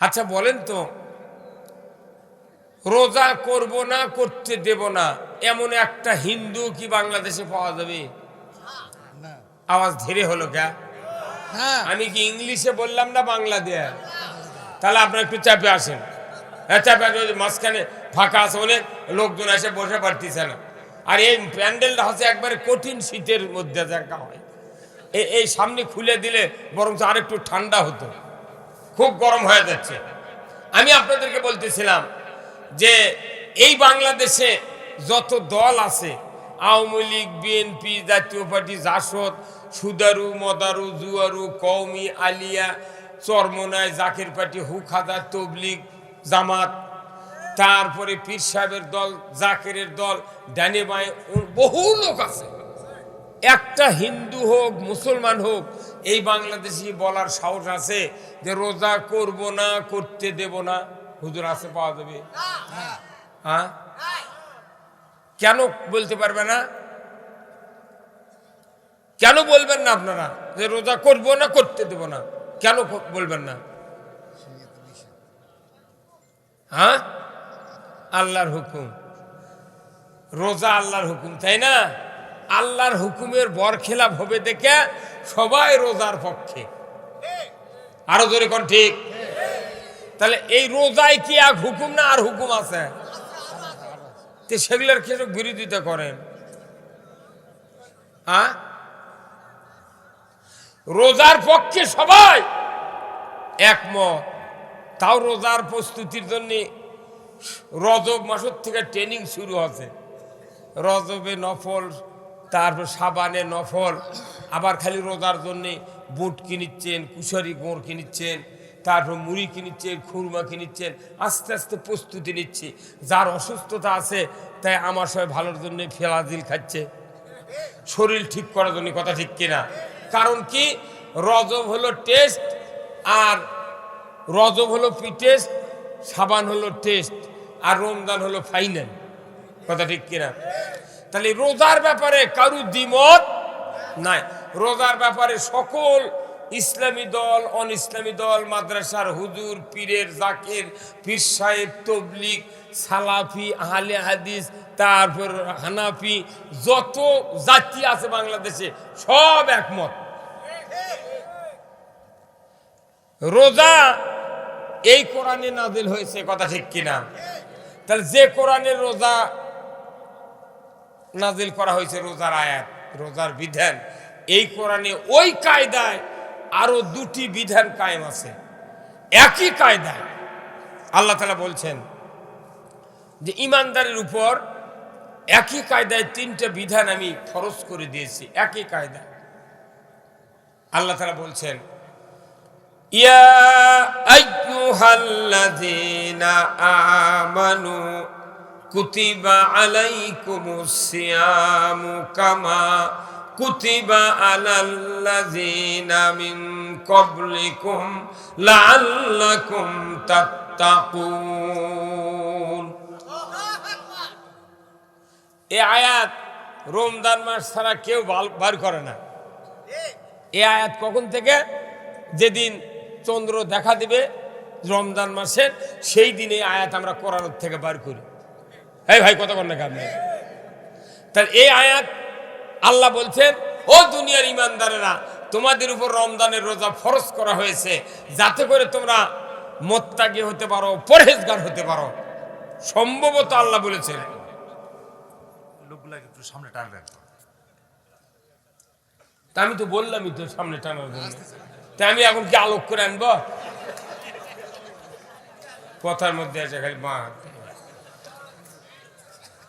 আচ্ছা বলেন তো রোজা করব না করতে দেব না এমন একটা হিন্দু কি বাংলাদেশে পাওয়া যাবে? আওয়াজ ধীরে হলো কে? হ্যাঁ আমি কি ইংলিশে বললাম না বাংলা দিয়ে তাহলে আপনার একটু চাপে আসেন। হ্যাঁ চাপে আসেন মাঝখানে ফাঁকা আছে অনেক লোকজন এসে বসে পারতেছে না। আর এই প্যান্ডেলটা হচ্ছে একবারে কঠিন শীতের মধ্যে দেখা হয়। এই সামনে খুলে দিলে বরং আরেকটু ঠান্ডা হতো। খুব গরম হয়ে যাচ্ছে। আমি আপনাদেরকে বলতেছিলাম যে এই বাংলাদেশে যত দল আছে, আওয়ামী লীগ, বিএনপি, জাতীয় পার্টি, জাসদ, সুদারু, মদারু, জুয়ারু কৌমি আলিয়া চরমনায় জাকের পার্টি হুখাদা তবলিগ, জামাত, তারপরে পীর সাহেবের দল, জাকেরের দল, ডানে বাঁয়ে, বহু লোক আছে। একটা হিন্দু হোক মুসলমান হোক এই বাংলাদেশি বলার সাহস আছে যে রোজা করব না করতে দেব না। হুজুর আছে পাওয়া যাবে? হ্যাঁ? কেন বলতে পারবে না? কেন বলবেন না আপনারা যে রোজা করব না করতে দেব না? কেন বলবেন না? হ্যাঁ? আল্লাহর হুকুম। রোজা আল্লাহর হুকুম তাই না? আল্লাহর হুকুমের বরখেলাপ হবে দেখে সবাই রোজার পক্ষে। আরও জোরে কোন ঠিক? তাহলে এই রোজায় কি এক হুকুম না আর হুকুম আছে? তো সেগুলোর কিছু বিরোধিতা করেন? হ্যাঁ? রোজার পক্ষে সবাই একমত। তাও রোজার প্রস্তুতির জন্য রজব মাসের থেকে ট্রেনিং শুরু হচ্ছে রজবে নফল তারপর সাবানে নফল, আবার খালি রোজার জন্যে বুট কিনিচ্ছেন, কুশারি গোড় কিনিচ্ছেন, তারপর মুড়ি কিনিচ্ছেন, খুরমা কিনিচ্ছেন, আস্তে আস্তে প্রস্তুতি নিচ্ছে। যার অসুস্থতা আছে, তাই আমার সবাই ভালোর জন্য ফেলাদিল খাচ্ছে। শরীর ঠিক করার জন্য কথা ঠিক কিনা? কারণ কি? রজব হলো টেস্ট আর রজব হলো টেস্ট সাবান হলো টেস্ট আর রমজান হলো ফাইনাল। কথা ঠিক কিনা? তাহলে রোজার ব্যাপারে কারু দ্বিমত নাই। রোজার ব্যাপারে সকল ইসলামী দল অন ইসলামী দল, মাদ্রাসার হুজুর, পীরের জাকির, পীর সাহেব তবলিক সালাফি, আহলে হাদিস, তারপর হানাফি, যত জাতি আছে বাংলাদেশে, সব একমত। রোজা এই কোরআনে নাজিল হয়েছে, কথা ঠিক কিনা? তাহলে যে কোরআনের রোজা নাজিল করা হয়েছে রোজার আয়াত, রোজার বিধান। এই কোরআনে ওই কায়দায় আরও দুটি বিধান কায়েম আছে। একই কায়দায় আল্লাহ তালা বলছেন যে, ইমানদারের উপর একই কায়দায় তিনটা বিধান আমি ফরজ করে দিয়েছি, একই কায়দায়। আল্লাহ তালা বলছেন, ইয়া আমানু কুতিবা আলাইকুমুস সিয়ামু কামা কুতিবা আলাল্লাযীনা মিন ক্বাবলিকুম লাআল্লাকুম তাত্তাকুন এই আয়াত রমজান মাস ছাড়া কেউ বার করে না। এই আয়াত কখন থেকে? যেদিন চন্দ্র দেখা দিবে রমজান মাসের, সেই দিনে আয়াত আমরা কোরআন থেকে বার করি। এই ভাই কতক্ষণ না আপনি তাহলে এই আয়াত আল্লাহ বলছেন ও দুনিয়ার ইমানদারেরা তোমাদের উপর রমজানের রোজা ফরজ করা হয়েছে যাতে করে তোমরা মোত্তাকি হতে পারো পরহেজগার হতে পারো। সম্ভবত আল্লাহ বলেছেন। লোকগুলাকে একটু সামনে তা আমি তো বললামই তো সামনে টানার জন্য। তা আমি এখন কি আলোক করে আনব? কথার মধ্যে আছে খালি মা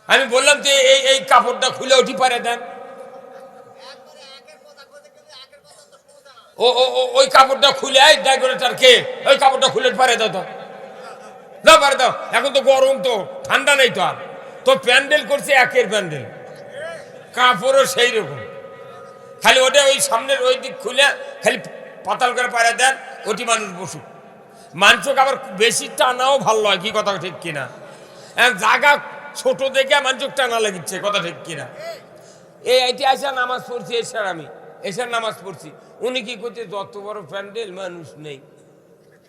আমি বললাম যে এই এই কাপড়টা খুলে উঠি, পারে দেন। ও ও ওই কাপড়টা খুলে, এই ডেকোরেটার কে? ওই কাপড়টা খুলে পারে দাও তো। দাও, পারে দাও। এখন তো গরম তো, ঠান্ডা নেই তো আর। তো প্যান্ডেল করছে একের প্যান্ডেল। কাপড়ও সেই রকম। খালি ওটা ওই সামনের ওই দিক খুলে, খালি পাতাল করে পারে দেন, ওটি মানুষ বসুক। মানুষকে আবার বেশি টানাও ভালো হয়, কি কথা ঠিক কিনা। জায়গা ছোট দেখে মানুষ টানা লাগিচ্ছে, কথা ঠিক কিনা? এই এটি আসা নামাজ পড়ছি এসার আমি এসার নামাজ পড়ছি। উনি কি করছে, যত বড় প্যান্ডেল, মানুষ নেই।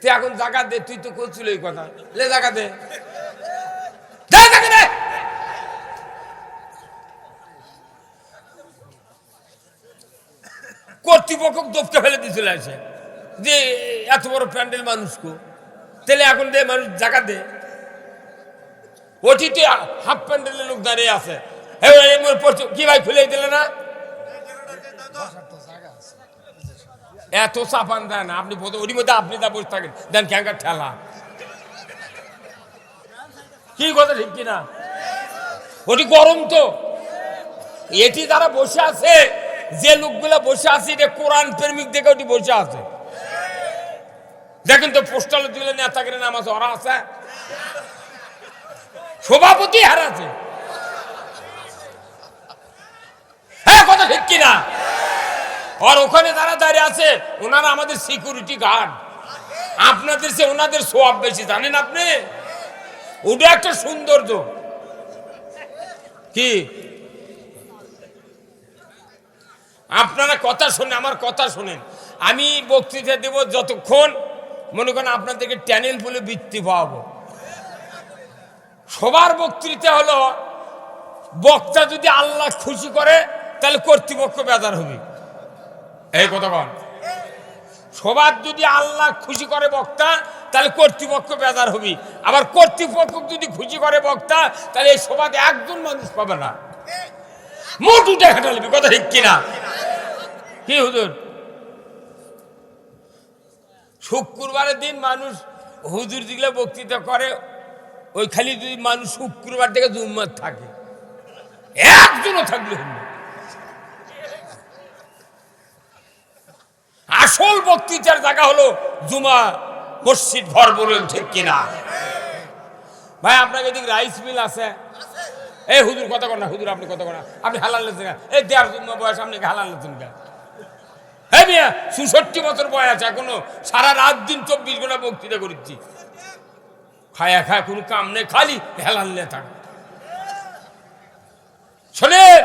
তুই এখন জায়গা দে, তুই তো করছিল এই কথা। লে জায়গা দে। কর্তৃপক্ষ দপকে ফেলে দিয়েছিল এসে। যে এত বড় প্যান্ডেল মানুষকে তাহলে এখন দে, মানুষ জাগা দে। ওটিতে হাফ প্যান্ডেলের লোক দাঁড়িয়ে আছে। কি ভাই খুলে দিলে না? এত চাপান দেন, আপনি ওরই মধ্যে আপনি তা বসে থাকেন, দেন ক্যাঙ্কার ঠেলা। কি কথা, ঠিক কিনা? ওটি গরম তো। এটি যারা বসে আছে, যে লোকগুলো বসে আছে, এটা কোরআন প্রেমিক দেখে ওটি বসে আছে। দেখেন তো, পোস্টাল দিলে নেতাগিরি নাম আছে ওরা আছে। সভাপতি হারাছে। হ্যাঁ কথা আর ওখানে আছে, ওনারা আমাদের সিকিউরিটি গার্ড আপনাদের সে ওনাদের বেশি, জানেন আপনি? একটা সৌন্দর্য। কি? আপনারা কথা শোনেন, আমার কথা শোনেন। আমি বক্তৃতা দেব যতক্ষণ, মনে করেন আপনাদেরকে ট্যানেল বলে বৃত্তি পাওয়াবো সবার বক্তৃতা হলো, বক্তা যদি আল্লাহ খুশি করে, তাহলে কর্তৃপক্ষ বেজার হবে। এই কথা বল। সবার যদি আল্লাহ খুশি করে বক্তা, তাহলে কর্তৃপক্ষ বেজার হবে। আবার কর্তৃপক্ষ যদি খুশি করে বক্তা, তাহলে এই সভাতে একজন মানুষ পাবে না। মোট উঠে খাটালবি কথা ঠিক কিনা? কি হুজুর? শুক্রবারের দিন মানুষ হুজুর দিলে বক্তৃতা করে ওই খালি যদি মানুষ শুক্রবার থেকে জুম্মার থাকে, একজনও থাকলে আসল বক্তৃতার জায়গা হলো জুমা মসজিদ ঘর বললেন ঠিক কিনা? ভাই, আপনাকে এদিকে রাইস মিল আছে? এই হুজুর কথা কর না, হুজুর আপনি কথা কর আপনি হালাল লেছেন এই দেড় জুম্মা বয়স, আপনি হালাল লেছেন কেন? হ্যাঁ মিয়া, চৌষট্টি বছর বয়স এখনও, সারা রাত দিন চব্বিশ ঘণ্টা বক্তৃতা করছি। খায়া খায় কোনো কাম নেই, খালি হেলাল লে থাক। শোনেন,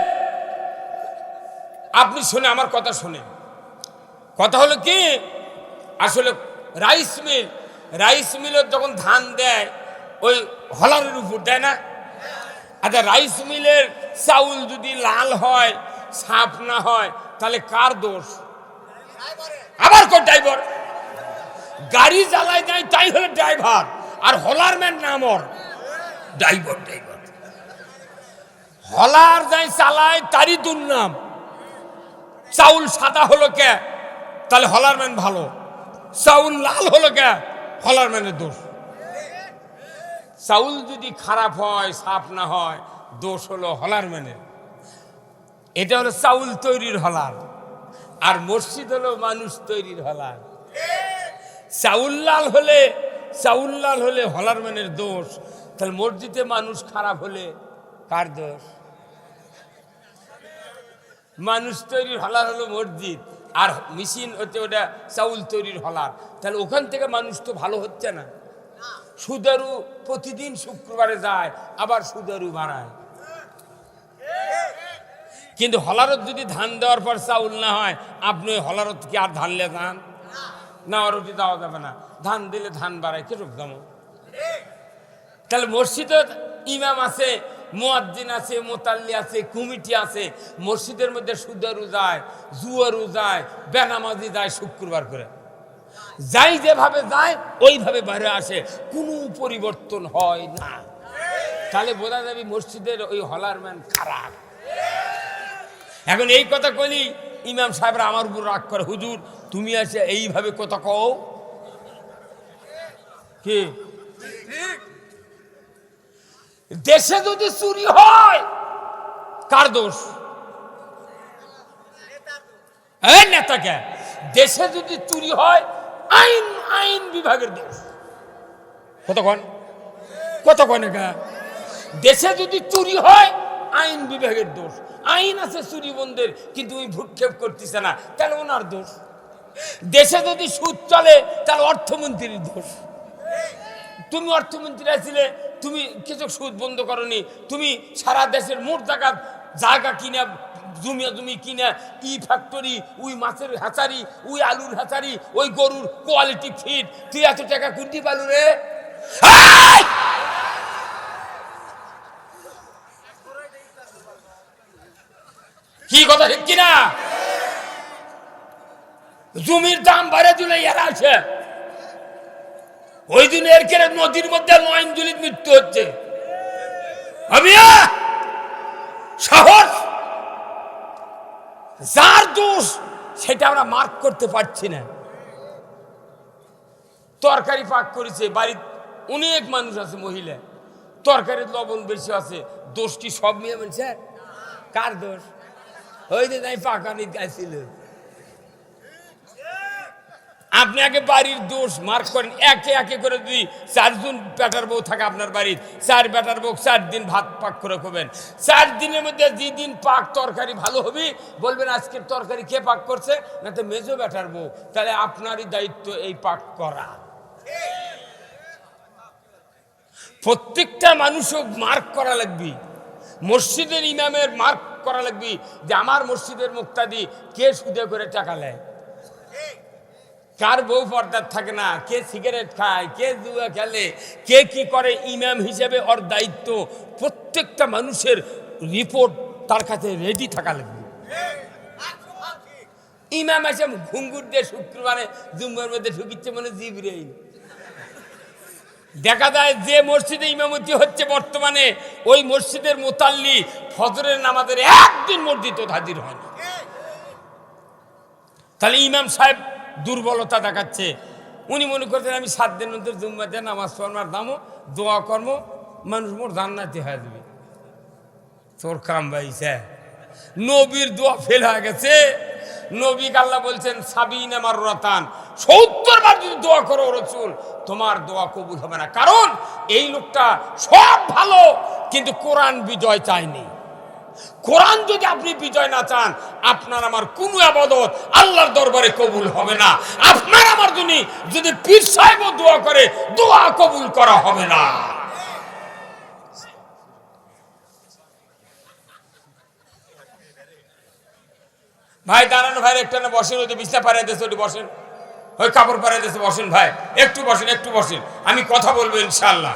আপনি শুনে আমার কথা শোনেন। কথা হলো কি, আসলে রাইস মিল, রাইস মিলের যখন ধান দেয়, ওই হলারের উপর দেয় না? আচ্ছা রাইস মিলের চাউল যদি লাল হয় সাপ না হয়, তাহলে কার দোষ? আবার কো ড্রাইভার গাড়ি চালায় নাই, তাই হলো ড্রাইভার আর হলার ম্যান নাম ওর। ড্রাইভার ড্রাইভার হলার যাই চালায়, তারই দুর্নাম চাউল সাদা হলো কে? তাহলে হলার ম্যান ভালো। চাউল লাল হলো কে? হলার ম্যানের দোষ। চাউল যদি খারাপ হয়, সাফ না হয়, দোষ হলো হলার ম্যানের। এটা হলো চাউল তৈরির হলার। আর মসজিদ হলো মানুষ তৈরির হলার। চাউল লাল হলে চাউল লাল হলে হলারম্যানের দোষ, তাহলে মসজিদে মানুষ খারাপ হলে কার দোষ? মানুষ তৈরির হলার হলো মসজিদ, আর মেশিন হচ্ছে ওটা চাউল তৈরির হলার। তাহলে ওখান থেকে মানুষ তো ভালো হচ্ছে না। সুদারু প্রতিদিন শুক্রবারে যায়, আবার সুদারু বাড়ায় কিন্তু হলারত যদি ধান দেওয়ার পর চাউল না হয়, আপনি হলারত কি আর ধান লেগান না রুটি দেওয়া যাবে না। ধান দিলে ধান বাড়ায় কীরকম দাম? তাহলে মসজিদে ইমাম আছে, মুয়াজ্জিন আছে, মোতাল্লি আছে, কমিটি আছে, মসজিদের মধ্যে সুদারু যায়, জুয়ারু যায়, বেনামাজি যায় শুক্রবার করে। যাই যেভাবে যায়, ওইভাবে বাইরে আসে। কোনো পরিবর্তন হয় না। তাহলে বোঝা যাবে মসজিদের ওই হলার ম্যান খারাপ। এখন এই কথা কইলি, ইমাম সাহেবরা আমার উপর রাগ করে, হুজুর, তুমি আছে এইভাবে কথা কও কি? দেশে যদি চুরি হয় কার দোষ? এই নেতাকে। দেশে যদি চুরি হয় আইন আইন বিভাগের দোষ। কতক্ষণ কতক্ষণ একা? দেশে যদি চুরি হয় আইন বিভাগের দোষ। আইন আছে চুরি বন্ধের কিন্তু ওই ভূক্ষেপ করতেছে না তাহলে ওনার দোষ। দেশে যদি সুদ চলে তাহলে অর্থমন্ত্রীর দোষ। তুমি অর্থমন্ত্রী ছিলে তুমি কিছু সুদ বন্ধ করনি, তুমি সারা দেশের মোট জায়গা জায়গা কিনে, জমিয়া জমি কিনা, ই ফ্যাক্টরি ওই মাছের হ্যাচারি ওই আলুর হ্যাচারি ওই গরুর কোয়ালিটি ফিট তুই এত টাকা কুটি পালু রে? কি কথা, ঠিক কিনা? জমির দাম বাড়ে দিলে এরা আছে ওই দিন এর কেড়ে নদীর মধ্যে নয়ন জুলির মৃত্যু হচ্ছে। আমিয়া সাহস! যার দোষ, সেটা আমরা মার্ক করতে পারছি না। তরকারি পাক করেছে, বাড়ির অনেক মানুষ আছে, মহিলা। তরকারির লবণ বেশি আছে, দোষটি সব মেয়ে মানুষ কার দোষ? ওই যে তাই পাকানি গাইছিল। আপনি আগে বাড়ির দোষ মার্ক করেন, একে একে করে যদি চারজন বেটার বউ থাকে আপনার বাড়ির, চার বেটার বউ চার দিন ভাত পাক করে খাবেন। চার দিনের মধ্যে যে দিন পাক তরকারি ভালো হবে, বলবেন আজকের তরকারি কে পাক করছে? না তো মেজো বেটার বউ। তাহলে আপনারই দায়িত্ব এই পাক করা। প্রত্যেকটা মানুষও মার্ক করা লাগবে। মসজিদের ইমামের মার্ক করা লাগবে যে আমার মসজিদের মুক্তাদি কে সুদে করে টাকা নেয়? কার বউ পর্দার থাকে না, কে সিগারেট খায়, কে জুয়া খেলে, কে কি করে ইমাম হিসেবে ওর দায়িত্ব, প্রত্যেকটা মানুষের রিপোর্ট তার কাছে রেডি থাকা লাগবে। ইমাম এসে ঘুঙ্গুর দিয়ে শুক্রবারে জুম্মার মধ্যে ঢুকিচ্ছে মনে জিবরেই দেখা যায় যে মসজিদে ইমামতি হচ্ছে বর্তমানে, ওই মসজিদের মোতাল্লি ফজরের নামাজের একদিন মসজিদ হাজির হয় না। তাহলে ইমাম সাহেব দুর্বলতা দেখাচ্ছে। উনি মনে করছেন আমি সাত দিন মধ্যে জুম্মাতে নামাজ পড়ার দামও দোয়া কর্ম মানুষ মোর জান্নাতি হয়ে যাবে। তোর কাম বাইছে নবীর দোয়া ফেল হয়ে গেছে। নবী আল্লাহ বলছেন, সাবিন আমার রতান সত্তর বার যদি দোয়া করো রসুল, তোমার দোয়া কবুল হবে না। কারণ এই লোকটা সব ভালো, কিন্তু কোরআন বিজয় চায়নি। কোরআন যদি আপনি বিজয় না চান, আপনার আমার কোন আবাদত আল্লাহর দরবারে কবুল হবে না। আপনার আমার জন্য যদি পীর সাহেব দোয়া করে, দোয়া কবুল করা হবে না। ভাই, দাঁড়ানো ভাই, একটা না বসেন, ওই বিছনা পাড়াই দিয়েছে ওটি বসেন। ওই কাপড় পাড়াই দিয়েছে, বসেন ভাই। একটু বসেন একটু বসেন। আমি কথা বলব ইনশাল্লাহ